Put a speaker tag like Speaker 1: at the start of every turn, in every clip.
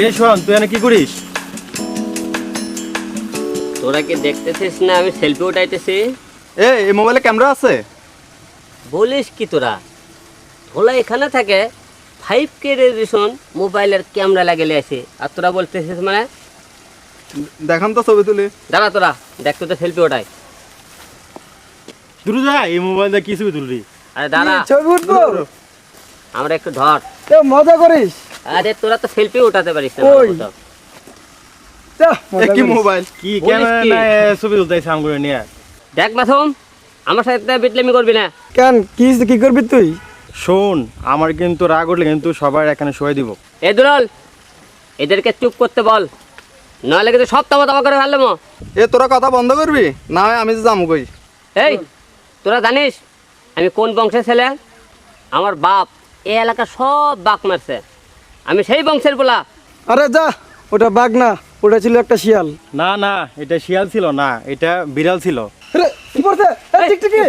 Speaker 1: কিরে শোন তুই এনে কি করিস?
Speaker 2: তোরা কি দেখতেছিস না আমি সেলফি উঠাইতেছি?
Speaker 3: এ এই মোবাইলে ক্যামেরা আছে?
Speaker 2: বলিস কি তোরা? তোলা এখানে থাকে ফাইভ কে রেজলিউশন মোবাইলের ক্যামেরা লাগিয়ে আছে আর তোরা বলতেছিস মানে?
Speaker 3: দেখান তো ছবি তুলি।
Speaker 2: দাঁড়া তোরা দেখতো তো সেলফি ওঠাই
Speaker 1: দূর যা এই মোবাইল দিয়ে কি ছবি তুলবি?
Speaker 2: আরে দাঁড়া।
Speaker 4: ছবি উঠবো
Speaker 2: আমরা একটু ধর।
Speaker 4: মজা করিস।
Speaker 2: আরে তোরা তো সেলফি উঠাতে পারিস না
Speaker 3: এ কি মোবাইল
Speaker 1: কি? ক্যামেরা না ছবি করে নিয়ে।
Speaker 2: দেখ মাসুম আমার সাথে বিটলেমি করবি না।
Speaker 4: কেন? কি কি করবি তুই?
Speaker 1: শোন আমার কিন্তু রাগ উঠলে কিন্তু সবার এখানে শোয়ে দিব।
Speaker 2: এ দুলাল এদেরকে চুপ করতে বল। নাহলে কিন্তু সব তামা তামা করে ফেললাম।
Speaker 3: এ তোরা কথা বন্ধ করবি? না হয় আমি যে যাব কই।
Speaker 2: এই তোরা জানিস আমি কোন বংশের ছেলে? আমার বাপ এই এলাকা সব বাক মারছে। আমি সেই বংশের বলা
Speaker 4: আরে যা ওটা বাঘ না ওটা ছিল একটা শিয়াল
Speaker 1: না না এটা শিয়াল ছিল না এটা বিড়াল ছিল
Speaker 4: আরে কি করছে এই টিকটিকি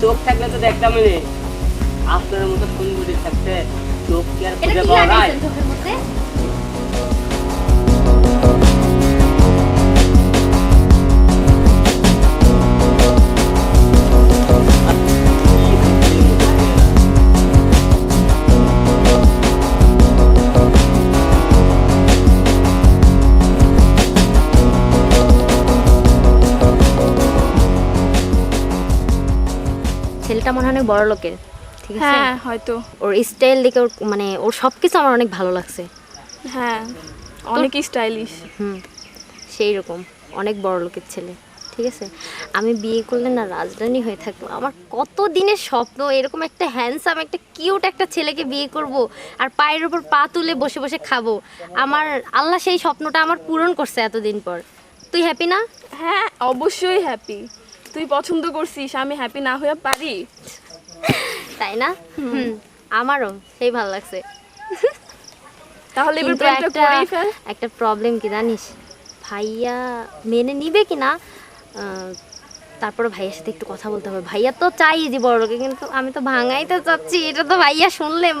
Speaker 5: চোখ
Speaker 2: থাকলে তো দেখতাম আপনার মতো সুন্দরী থাকতে চোখ কি আর খুঁজে পাওয়া যায়?
Speaker 5: ছেলেটা মনে হয় অনেক বড় লোকের ঠিক আছে?
Speaker 6: হ্যাঁ হয়তো।
Speaker 5: ওর স্টাইল দেখে ওর মানে ওর সব কিছু আমার অনেক ভালো লাগছে।
Speaker 6: হ্যাঁ অনেক স্টাইলিশ
Speaker 5: হুম সেই রকম অনেক বড় লোকের ছেলে ঠিক আছে? আমি বিয়ে করলে না রাজধানী হয়ে থাকব। আমার কত দিনের স্বপ্ন এরকম একটা হ্যান্ডসাম একটা কিউট একটা ছেলেকে বিয়ে করব আর পায়ের উপর পা তুলে বসে বসে খাব। আমার আল্লাহ সেই স্বপ্নটা আমার পূরণ করছে এতদিন পর। তুই হ্যাপি না?
Speaker 6: হ্যাঁ অবশ্যই হ্যাপি তুই পছন্দ করছিস আমি হ্যাপি না হয়ে পারি?
Speaker 5: তাই না? হুম। আমারও সেই ভালো লাগছে।
Speaker 6: তাহলে
Speaker 5: একটা একটা প্রবলেম কি জানিস? ভাইয়া মেনে নিবে কি না? তারপরে ভাইয়ার সাথে একটু কথা বলতে হবে। ভাইয়া তো চাই যে বড় লোকে কিন্তু আমি তো ভাঙাইতে চাচ্ছি। এটা তো ভাইয়া শুনলে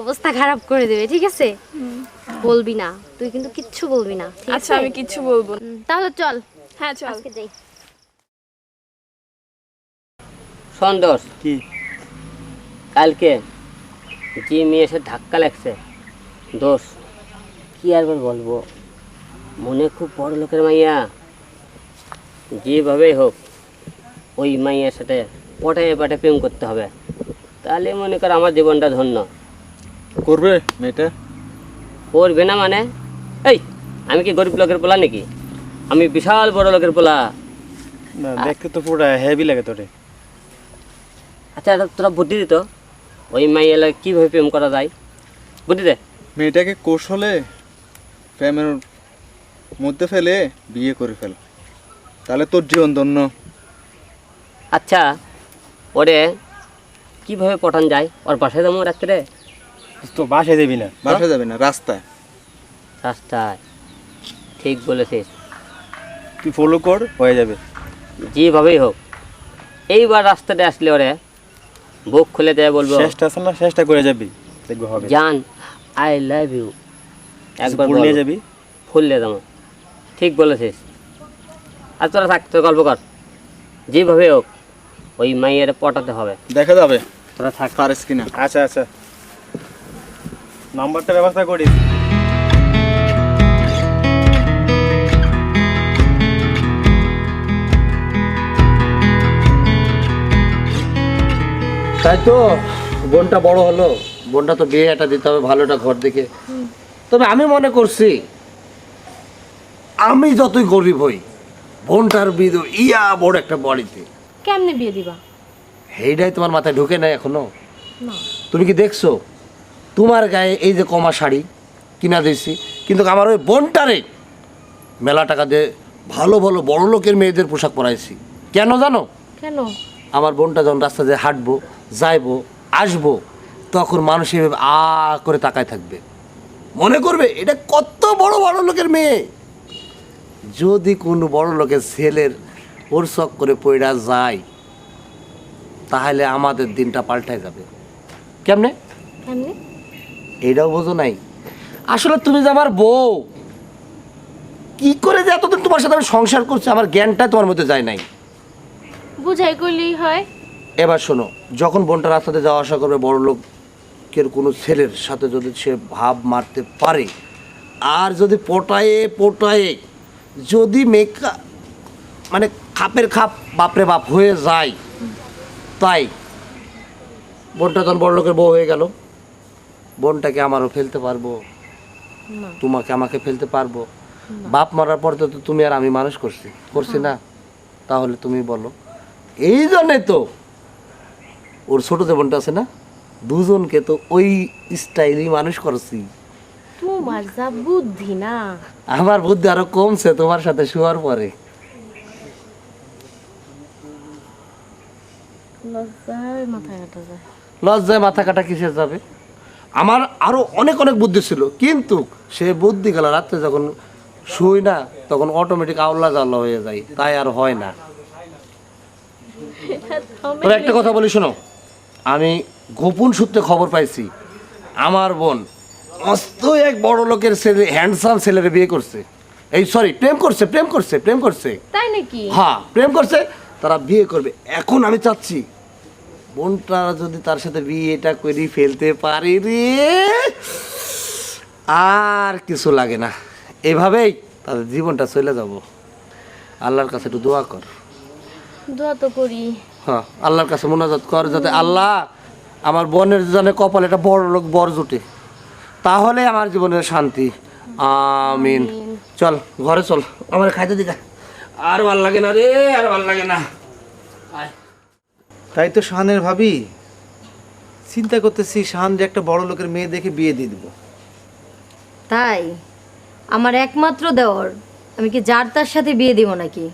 Speaker 5: অবস্থা খারাপ করে দেবে ঠিক আছে? বলবি না। তুই কিন্তু কিচ্ছু বলবি না
Speaker 6: আচ্ছা আমি কিচ্ছু বলব না।
Speaker 5: তাহলে চল।
Speaker 6: হ্যাঁ চল।
Speaker 5: আজকে যাই।
Speaker 2: সন্তোষ।
Speaker 1: কি?
Speaker 2: কালকে যে মেয়ে এসে ধাক্কা লাগছে দোষ। কি আর বলব? মনে খুব বড় লোকের মাইয়া। যেভাবেই হোক ওই মাইয়ার সাথে পটায় পাটে প্রেম করতে হবে। তাহলে মনে কর আমার জীবনটা ধন্য।
Speaker 3: করবে মেয়েটা?
Speaker 2: করবে না মানে? এই আমি কি গরিব লোকের পোলা নাকি? আমি বিশাল বড় লোকের পোলা।
Speaker 1: দেখতে তো পুরো হেভি লাগে তোরে।
Speaker 2: আচ্ছা এটা তোরা বুদ্ধি দিত? ওই মাই মাইয়ালা কীভাবে প্রেম করা যায়? বুদ্ধি দে।
Speaker 3: মেয়েটাকে কৌশলে প্রেমের মধ্যে ফেলে বিয়ে করে ফেল। তাহলে তোর জীবন ধন্য।
Speaker 2: আচ্ছা ওরে কীভাবে পটান যায়? ওর বাসায় যাব রাত্রে?
Speaker 1: তো বাসায় যাবি না।
Speaker 3: বাসা যাবি না রাস্তায়।
Speaker 2: রাস্তায়। ঠিক বলেছিস।
Speaker 1: তুই ফলো কর হয়ে যাবে।
Speaker 2: যেভাবেই হোক এইবার রাস্তাটা আসলে ওরে বুক খুলে দেয় বলব।
Speaker 1: চেষ্টা আছে না? চেষ্টা করে যাবি। দেখব হবে।
Speaker 2: জান আই লাভ ইউ একবার
Speaker 1: ফুল নিয়ে। যাবি
Speaker 2: ফুল দিয়ে যাব ঠিক বলেছিস। আর তোরা থাক তোর গল্প কর। যেভাবে হোক ওই মাইয়ের পটাতে হবে।
Speaker 3: দেখা যাবে।
Speaker 2: তোরা থাক।
Speaker 3: পারিস কিনা।
Speaker 1: আচ্ছা আচ্ছা। নাম্বারটা ব্যবস্থা করিস।
Speaker 7: তাই তো? বোনটা বড় হলো। বোনটা তো বিয়ে একটা দিতে হবে ভালো একটা ঘর দেখে। তবে আমি মনে করছি আমি যতই গরিব হই বোনটার বিয়ে দেবো ইয়া বড় একটা বাড়িতে।
Speaker 5: কেমনে বিয়ে দিবা?
Speaker 7: এইটাই তোমার মাথায় ঢুকে নাই এখনও? তুমি কি দেখছ? তোমার গায়ে এই যে কমা শাড়ি কিনা দিয়েছি কিন্তু আমার ওই বোনটারে মেলা টাকা দিয়ে ভালো ভালো বড় লোকের মেয়েদের পোশাক পরাইছি। কেন জানো?
Speaker 5: কেন?
Speaker 7: আমার বোনটা যখন রাস্তা দিয়ে হাঁটবো যাইবো আসব তখন মানুষ এভাবে আ করে তাকায় থাকবে। মনে করবে এটা কত বড় বড় লোকের মেয়ে। যদি কোনো বড় লোকের ছেলের ওর শখ করে পইড়া যায় তাহলে আমাদের দিনটা পাল্টায় যাবে। কেমনে? এটাও বোঝো নাই। আসলে তুমি যে আমার বউ কি করে যে এতদিন তোমার সাথে আমি সংসার করছি আমার জ্ঞানটা তোমার মধ্যে যায় নাই।
Speaker 5: বুঝাই করলেই হয়।
Speaker 7: এবার শোনো যখন বোনটা রাস্তাতে যাওয়া আসা করবে বড় লোকের কোনো ছেলের সাথে যদি সে ভাব মারতে পারে আর যদি পটায়ে পটায়ে যদি মেকা মানে খাপের খাপ বাপরে বাপ হয়ে যায় তাই বোনটা তখন বড় লোকের বউ হয়ে গেল। বোনটাকে আমারও ফেলতে পারব তোমাকে আমাকে ফেলতে পারব। বাপ মারার পর তো তুমি আর আমি মানুষ করছি করছি না? তাহলে তুমি বলো এই জন্যে তো ওর ছোট যে বোনটা আছে না দুজনকে তো ওই স্টাইলই মানুষ করছি।
Speaker 5: তোমার যা বুদ্ধি না।
Speaker 7: আমার বুদ্ধি আরও কমছে তোমার সাথে শোয়ার পরে।
Speaker 5: লজ্জায় মাথায় কাটা যায়।
Speaker 7: লজ্জায় মাথা কাটা কিসে যাবে? আমার আরও অনেক অনেক বুদ্ধি ছিল কিন্তু সে বুদ্ধি গেল রাত্রে যখন শুই না তখন অটোমেটিক আল্লাহ জাল্লা হয়ে যায় তাই আর হয় না। তবে একটা কথা বলি শোনো। আমি গোপন সূত্রে খবর পাইছি আমার বোন মস্ত এক বড় লোকের ছেলে হ্যান্ডসাম ছেলের বিয়ে করছে। এই সরি প্রেম করছে প্রেম করছে প্রেম করছে।
Speaker 5: তাই নাকি?
Speaker 7: হ্যাঁ প্রেম করছে তারা বিয়ে করবে। এখন আমি চাচ্ছি বোনটা যদি তার সাথে বিয়েটা করে ফেলতে পারে রে আর কিছু লাগে না। এভাবেই তাদের জীবনটা চলে যাব। আল্লাহর কাছে একটু দোয়া কর।
Speaker 5: দোয়া তো করি।
Speaker 7: হ্যাঁ আল্লাহর কাছে মোনাজাত কর যাতে আল্লাহ আমার বোনের জন্য কপালে একটা বড় লোক বর জুটে। তাহলে আমার জীবনের শান্তি। আমিন। চল ঘরে চল। আমার খাইতে দিকা আর ভালো লাগে না রে আর ভালো লাগে না।
Speaker 3: তাই তো শাহানের ভাবি চিন্তা করতেছি শাহান যে একটা বড় লোকের মেয়ে দেখে বিয়ে দিয়ে দিব।
Speaker 8: তাই? আমার একমাত্র দেওর। আমি কি যার তার সাথে বিয়ে দিব নাকি?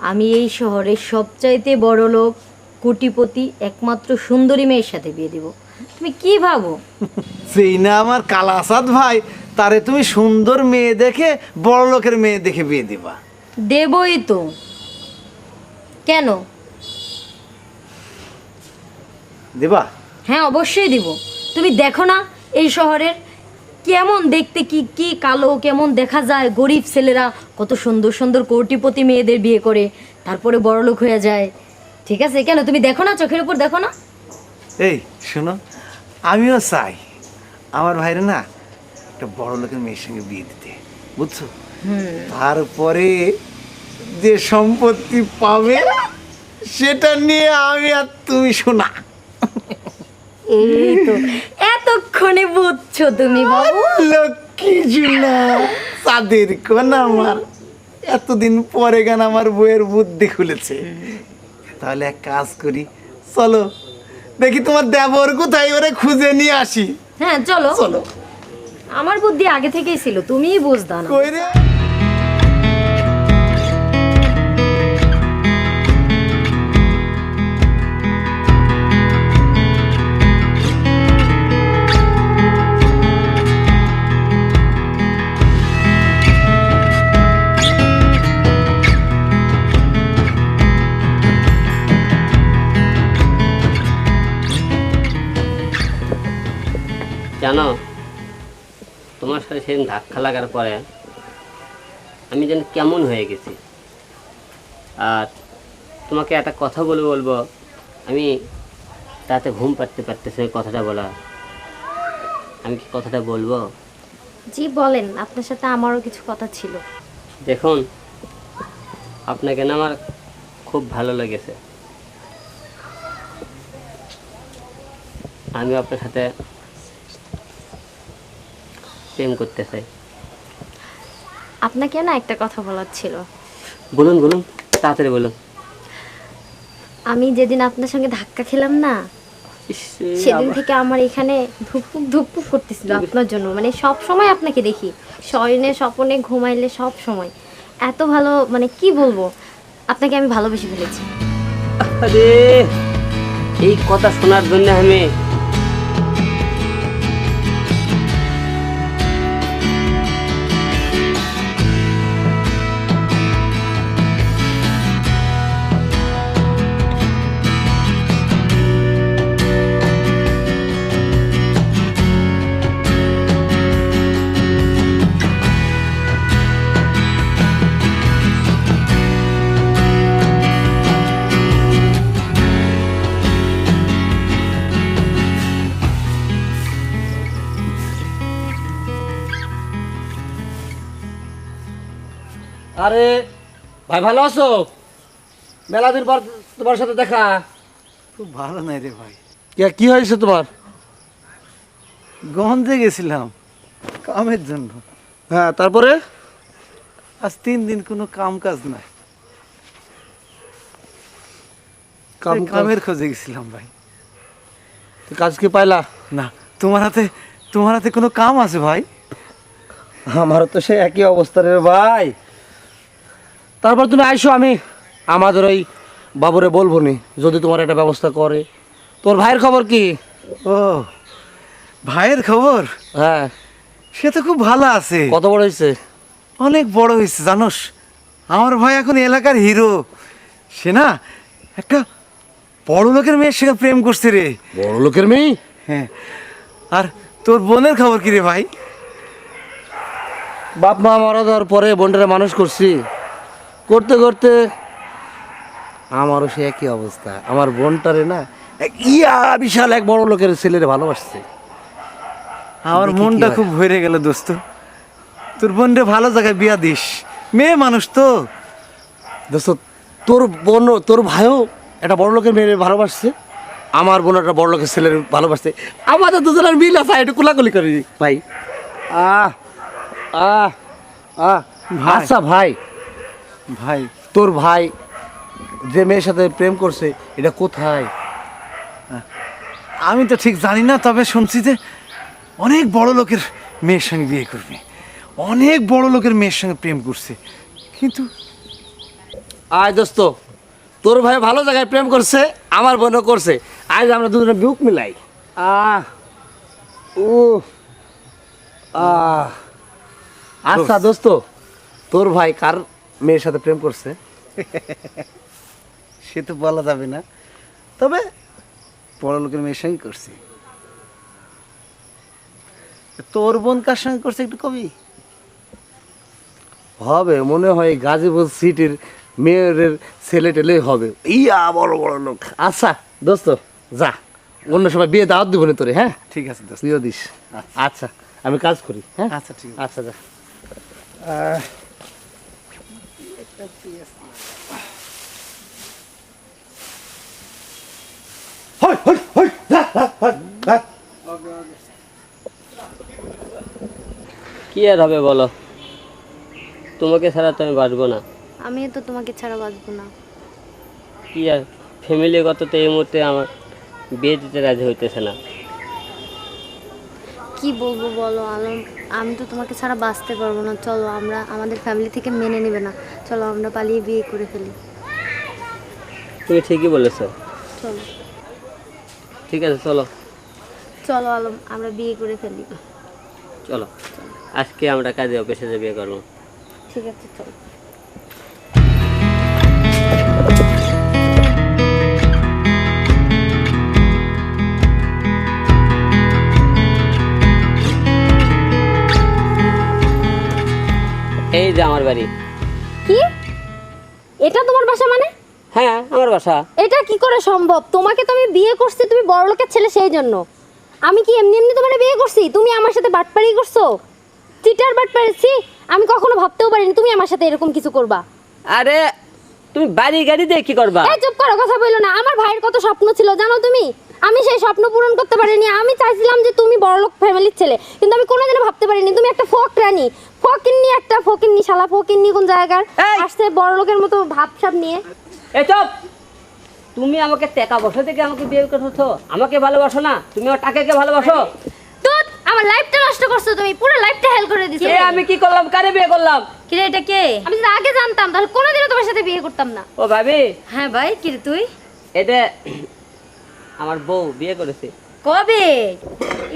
Speaker 8: আমি এই শহরের সবচাইতে বড় লোক কোটিপতি একমাত্র সুন্দরী মেয়ের সাথে বিয়ে দিব। তুমি কি ভাবো?
Speaker 3: সেই না আমার কালা আসাদ ভাই তারে তুমি সুন্দর মেয়ে দেখে বড় লোকের মেয়ে দেখে বিয়ে দিবা।
Speaker 8: দেবই তো। কেন?
Speaker 3: দেবা?
Speaker 8: হ্যাঁ অবশ্যই দিব। তুমি দেখো না এই শহরের কেমন দেখতে কি কি কালো কেমন দেখা যায় গরিব ছেলেরা? কত সুন্দর সুন্দর কোটিপতি মেয়েদের বিয়ে করে তারপরে বড়লোক হয়ে যায়। ঠিক আছে কেন? তুমি দেখো না চোখের উপর দেখো না?
Speaker 3: এই শোনো আমিও চাই আমার ভাইরা না একটা বড় লোকের মেয়ের সঙ্গে বিয়ে দিতে বুঝছ? তারপরে যে সম্পত্তি পাবে সেটা নিয়ে আমি আর তুমি শোনা।
Speaker 8: এই তো এতক্ষণে বুঝছ তুমি বাবু।
Speaker 3: লক্ষ্মী জুনা সাদের কোন আমার? এতদিন পরে গান আমার বইয়ের বুদ্ধি খুলেছে। তাহলে এক কাজ করি চলো। দেখি তোমার দেবর কোথায় ওরে খুঁজে নিয়ে আসি।
Speaker 8: হ্যাঁ চলো।
Speaker 3: চলো।
Speaker 8: আমার বুদ্ধি আগে থেকেই ছিল তুমিই বুঝদা না।
Speaker 3: কই রে?
Speaker 2: জানো তোমার সাথে সেদিন ধাক্কা লাগার পরে আমি যেন কেমন হয়ে গেছি। আর তোমাকে একটা কথা বলে বলব আমি রাতে ঘুম পাড়তে পারতেছি কথাটা বলা। আমি কি কথাটা বলব?
Speaker 5: জি বলেন আপনার সাথে আমারও কিছু কথা ছিল।
Speaker 2: দেখুন আপনাকে না আমার খুব ভালো লেগেছে। আমি আপনার সাথে প্রেম করতে চাই।
Speaker 5: আপনাকে না একটা কথা বলার ছিল।
Speaker 2: বলুন বলুন তাড়াতাড়ি বলুন।
Speaker 5: আমি যেদিন আপনার সঙ্গে ধাক্কা খেলাম না সেদিন থেকে আমার এখানে ধুকপুক ধুকপুক করতেছিল আপনার জন্য। মানে সব সময় আপনাকে দেখি শয়নে স্বপনে ঘুমাইলে সব সময়। এত ভালো মানে কি বলব আপনাকে আমি ভালোবেসে ফেলেছি।
Speaker 2: আরে এই কথা শোনার জন্য আমি
Speaker 7: আরে ভাই ভালো আছো? মেলা দিন পর তোমার সাথে দেখা।
Speaker 3: খুব ভালো নাই রে ভাই।
Speaker 7: কে- কি হয়েছে তোমার?
Speaker 3: গন্ধে গেছিলাম কামের জন্য।
Speaker 7: হ্যাঁ তারপরে?
Speaker 3: আজ তিন দিন কোনো কাম কাজ নাই
Speaker 7: কাম
Speaker 3: কামের খোঁজে গেছিলাম ভাই।
Speaker 7: কাজ কি পাইলা?
Speaker 3: না তোমার হাতে তোমার হাতে কোনো কাম আছে ভাই?
Speaker 7: আমারও তো সে একই অবস্থা রে ভাই। তারপর তুমি আইসো আমি আমাদের ওই বাবুরে বলব নি যদি তোমার একটা ব্যবস্থা করে। তোর ভাইয়ের খবর কি?
Speaker 3: ও ভাইয়ের খবর?
Speaker 7: হ্যাঁ।
Speaker 3: সে তো খুব ভালো আছে।
Speaker 7: কত বড় হয়েছে
Speaker 3: অনেক বড় হয়েছে জানোস? আমার ভাই এখন এলাকার হিরো। সে না একটা বড় লোকের মেয়ের সঙ্গে প্রেম করছে রে।
Speaker 7: বড় লোকের মেয়ে?
Speaker 3: হ্যাঁ। আর তোর বোনের খবর কি রে ভাই?
Speaker 7: বাপ মা মারা যাওয়ার পরে বোনটারে মানুষ করছি। করতে করতে আমারও সে একই অবস্থা। আমার বোনটারে না ইয়া বিশাল এক বড় লোকের ছেলেরে ভালোবাসছে।
Speaker 3: আমার মনটা খুব ভরে গেল দোস্ত। তোর বোন রে ভালো জায়গায় বিয়া দিস। মেয়ে মানুষ তো।
Speaker 7: দোস্ত তোর বোন তোর ভাইও একটা বড় লোকের মেয়ে ভালোবাসছে। আমার বোন একটা বড় লোকের ছেলের ভালোবাসছে। আমাদের দুজনের মিল আছে একটু কোলাকুলি করি ভাই। আহ আহ আহ। আচ্ছা ভাই।
Speaker 3: ভাই
Speaker 7: তোর ভাই যে মেয়ের সাথে প্রেম করছে এটা কোথায়?
Speaker 3: আমি তো ঠিক জানি না তবে শুনছি যে অনেক বড় লোকের মেয়ের সঙ্গে বিয়ে করবে। অনেক বড় লোকের মেয়ের সঙ্গে প্রেম করছে। কিন্তু
Speaker 7: আয় দোস্ত তোর ভাই ভালো জায়গায় প্রেম করছে আমার বোনও করছে। আজ আমরা দুজনে বুক মিলাই। আহ ও আহ। আচ্ছা দোস্ত তোর ভাই কার মেয়ের সাথে প্রেম করছে।
Speaker 3: সে তো বলা যাবে না। তবে বড় লোকের মেয়ের সঙ্গে করছে। তোর বোন কার সঙ্গে করছে একটু কবি?
Speaker 7: হবে মনে হয় গাজীপুর সিটির মেয়ের ছেলে টেলে হবে। ইয়া বড় বড় লোক। আচ্ছা দোস্ত যা। অন্য সময় বিয়ে দাওয়াত দিব না তোরে হ্যাঁ?
Speaker 3: ঠিক আছে দোস্ত।
Speaker 7: তুইও দিস। আচ্ছা। আমি কাজ করি হ্যাঁ?
Speaker 3: আচ্ছা ঠিক আছে।
Speaker 7: আচ্ছা যা।
Speaker 2: কি আর হবে বলো? তোমাকে ছাড়া তো আমি বাঁচবো না।
Speaker 5: আমি তো তোমাকে ছাড়া বাঁচবো না।
Speaker 2: কি আর? ফ্যামিলিগত তো এই মুহূর্তে আমার বিয়ে দিতে রাজি হইতেছে না।
Speaker 5: কি বলব বলো আলম? আমি তো তোমাকে ছাড়া বাঁচতে পারব না। চলো আমরা আমাদের ফ্যামিলি থেকে মেনে নেবে না। চলো আমরা পালিয়ে বিয়ে করে ফেলি।
Speaker 2: তুমি ঠিকই বলেছ।
Speaker 5: চলো।
Speaker 2: ঠিক আছে চলো।
Speaker 5: চলো আলম আমরা বিয়ে করে ফেলি।
Speaker 2: চলো। আজকে আমরা কাজে অফিসে যে বিয়ে করব।
Speaker 5: ঠিক আছে চলো।
Speaker 2: এই যে আমার বাড়ি।
Speaker 5: কি? এটা তোমার বাসা মানে?
Speaker 2: হ্যাঁ আমার বাসা।
Speaker 5: এটা কি করে সম্ভব? তোমাকে তো আমি বিয়ে করছি তুমি বড় লোকের ছেলে সেই জন্য। আমি কি এমনি এমনি তোমার বিয়ে করছি? তুমি আমার সাথে বাটপারি করছ? চিটার বাটপারি ছি আমি কখনো ভাবতেও পারিনি তুমি আমার সাথে এরকম কিছু করবা।
Speaker 2: আরে তুমি বাড়ি গাড়ি দিয়ে কি করবা?
Speaker 5: এই চুপ করো কথা বলল না। আমার ভাইয়ের কত স্বপ্ন ছিল জানো তুমি? আমি সেই স্বপ্ন পূরণ করতে পারিনি। আমি চাইছিলাম যে তুমি বড়লোক ফ্যামিলির ছেলে। কিন্তু আমি কোনোদিনও ভাবতে পারিনি। তুমি একটা ফক রানী। ফকিন্নি একটা ফকিন্নি শালা ফকিন্নি কোন জায়গার?
Speaker 2: এই!
Speaker 5: আসছে বড়লোকের মতো ভাবসাব নিয়ে।
Speaker 2: তুমি আমাকে টাকা বসে থেকে আমাকে বিয়ে করছ। আমাকে ভালোবাসো না তুমি আমার টাকাকে ভালোবাসো।
Speaker 5: তো আমার লাইফটা নষ্ট করছ তুমি পুরো লাইফটা হেল করে দিছো।
Speaker 2: এ আমি কি করলাম? কারে বিয়ে করলাম?
Speaker 8: কিরে এটা কে?
Speaker 5: আমি যদি আগে জানতাম তাহলে কোনোদিনও তোমার সাথে বিয়ে করতাম না।
Speaker 2: ও ভাবি।
Speaker 8: হ্যাঁ ভাই কিরে তুই?
Speaker 2: এটা আমার বউ বিয়ে করেছে।
Speaker 8: কবে?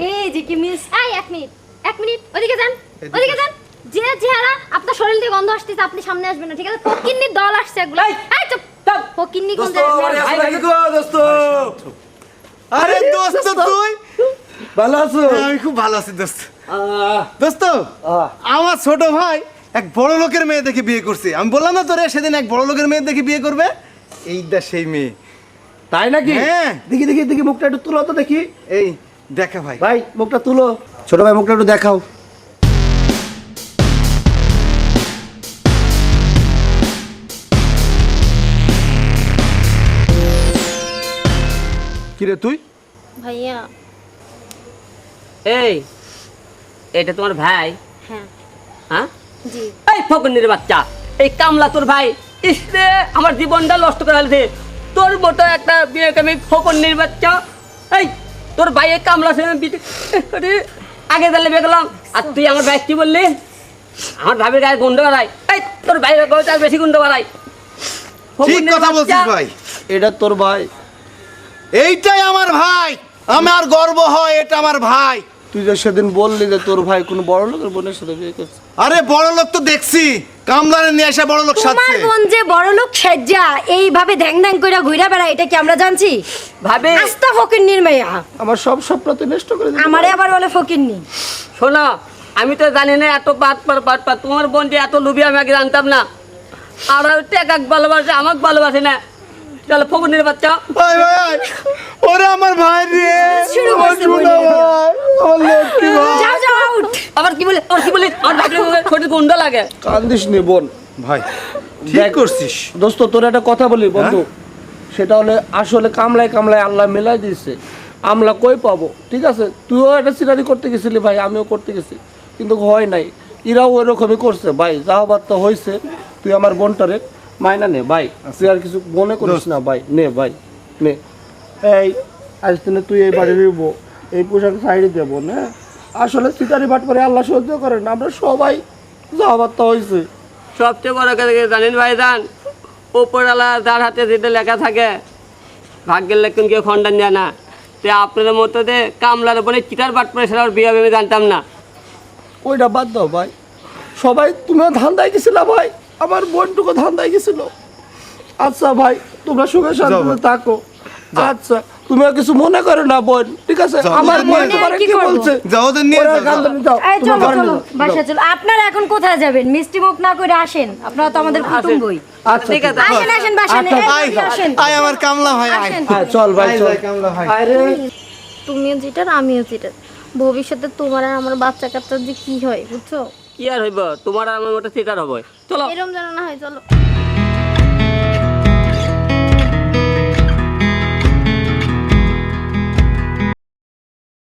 Speaker 8: এই যে কি মিস
Speaker 5: এই এক মিনিট এক মিনিট ওদিকে যান ওদিকে যান। যে চেহারা আপনার শরীর থেকে গন্ধ আসতেছে আপনি সামনে আসবেন না ঠিক আছে? ফকিন্নির দল আসছে এগুলো। এই চুপ ফকিন্নি কোন
Speaker 3: আরে দোস্ত। তুই?
Speaker 7: ভালো আছো?
Speaker 3: হ্যাঁ, আমি খুব ভালো আছি দোস্ত। দোস্ত আমার ছোট ভাই এক বড় লোকের মেয়ে দেখে বিয়ে করছে। আমি বললাম না তোরে সেদিন এক বড় লোকের মেয়ে দেখে বিয়ে করবে? এইটা সেই মেয়ে।
Speaker 7: তাই নাকি?
Speaker 3: হ্যাঁ।
Speaker 7: দেখি দেখি দেখি মুখটা একটু তুলো তো দেখি।
Speaker 3: এই দেখা ভাই।
Speaker 7: ভাই মুখটা তুলো। ছোট ভাই মুখটা একটু দেখাও।
Speaker 3: কিরে তুই?
Speaker 5: ভাইয়া।
Speaker 2: এই এটা তোমার ভাই?
Speaker 5: হ্যাঁ।
Speaker 2: হ্যাঁ?
Speaker 5: জি।
Speaker 2: এই ফকন্নির বাচ্চা এই কামলা তোর ভাই। ইসরে আমার জীবনটা নষ্ট করে ফেলছে। তোর মতো একটা বিয়ে আমি ফকন্নির বাচ্চা। এই তোর ভাই এই কামলা সে আগে তাহলে বিয়ে করলাম। আর তুই আমার ভাই কি বললি? আমার ভাবির গায়ে গন্ড বাড়াই এই তোর ভাইয়ের গায়ে বেশি গন্ড বাড়াই
Speaker 3: ঠিক কথা বলছিস ভাই।
Speaker 7: এটা তোর ভাই।
Speaker 3: এইটাই আমার ভাই। আমার গর্ব হয় এটা আমার ভাই।
Speaker 7: তুই যে সেদিন বললি যে তোর ভাই কোন বড় লোকের বোনের সাথে বিয়ে করছে।
Speaker 3: আরে বড় লোক তো দেখছি। কামলারে নিয়ে এসে বড় লোক
Speaker 8: তোমার
Speaker 3: সাজছে।
Speaker 8: বোন যে বড় লোক সেজ্জা এইভাবে ধ্যাং ধ্যাং কইরা ঘুরা বেড়ায় এটা কি আমরা জানছি?
Speaker 2: ভাবি।
Speaker 8: আস্তা ফকির নির্মেয়া
Speaker 7: আমার সব স্বপ্ন তুই নষ্ট করে দিলি।
Speaker 8: আমারে আবার বলে ফকির নি
Speaker 2: শোনো আমি তো জানি না এত পাট পার পাট পাট তোমার বোন যে এত লুবি আমি আগে জানতাম না। আর টেকাক ভালোবাসে আমাকে ভালোবাসে না। চলো ফকুনের বাচ্চা।
Speaker 3: ভাই ভাই ভাই, ওরে আমার ভাই রে।
Speaker 8: শুরু করছে।
Speaker 3: ভাই, ভাই।
Speaker 8: যাও যাও আউট
Speaker 2: আবার কি বলে আবার কি বলে? আমার ভাবলে ছোট গন্ড লাগে।
Speaker 7: কান্দিস নি বোন।
Speaker 3: ভাই ঠিক করছিস।
Speaker 7: দোস্ত তোর একটা কথা বলি বন্ধু। সেটা হলে আসলে কামলায় কামলায় আল্লাহ মেলাই দিয়েছে। আমলা কই পাবো? ঠিক আছে? তুইও একটা সিনারি করতে গেছিলি ভাই আমিও করতে গেছি। কিন্তু হয় নাই। এরাও ওইরকমই করছে। ভাই যা হবার তো হয়েছে তুই আমার বোনটারে মাইনা নে ভাই। তুই আর কিছু মনে করিস না ভাই। নে ভাই নে। এই আজ দিনে তুই এই বাড়ি নিব এই পোশাক সাইডে দেবো না। আসলে সিটারি বাট করে আল্লাহ সহ্য করেন আমরা সবাই যা হবার তো হয়েছে।
Speaker 2: সবচেয়ে বড় কথা কি জানেন ভাই জান ওপরওয়ালা যার হাতে যেটা লেখা থাকে ভাগ্যের লেখুন কেউ খণ্ডন যায় না। তো আপনাদের মতো যে কামলার উপরে চিটার বাট পরে সেটা বিয়ে আমি জানতাম না।
Speaker 7: ওইটা বাদ দাও ভাই। সবাই তুমিও ধান্দায় গেছিলা ভাই। আমার বোনটুকু ধান্দায় গেছিল। আচ্ছা ভাই তোমরা সুখে শান্তিতে থাকো। আচ্ছা তুমি আর কিছু মনে করো না বোন ঠিক আছে? আমার বোন তোমার
Speaker 8: কি
Speaker 7: বলছে?
Speaker 3: যাও ওদের নিয়ে যাও,
Speaker 8: এই চলো চলো। বাসা চলো। আপনারা এখন কোথায় যাবেন? মিষ্টি মুখ না করে আসেন। আপনারা তো আমাদের কুটুম্বই।
Speaker 7: আচ্ছা
Speaker 2: ঠিক আছে
Speaker 8: আসেন আসেন বাসা
Speaker 7: আচ্ছা,
Speaker 8: আসেন
Speaker 3: আয় আমার কামলা ভাই আয়।
Speaker 7: হ্যাঁ চল ভাই চল।
Speaker 3: কামলা ভাই।
Speaker 7: আরে
Speaker 5: তুমিও যেটার আমিও যেটার ভবিষ্যতে তোমার আর আমার বাচ্চা কাচ্চার যে কি হয় বুঝছ?
Speaker 2: কি আর হইব? তোমার আর আমার মতো সেটার হবে চলো।
Speaker 5: এরম জানা না হয়, চলো।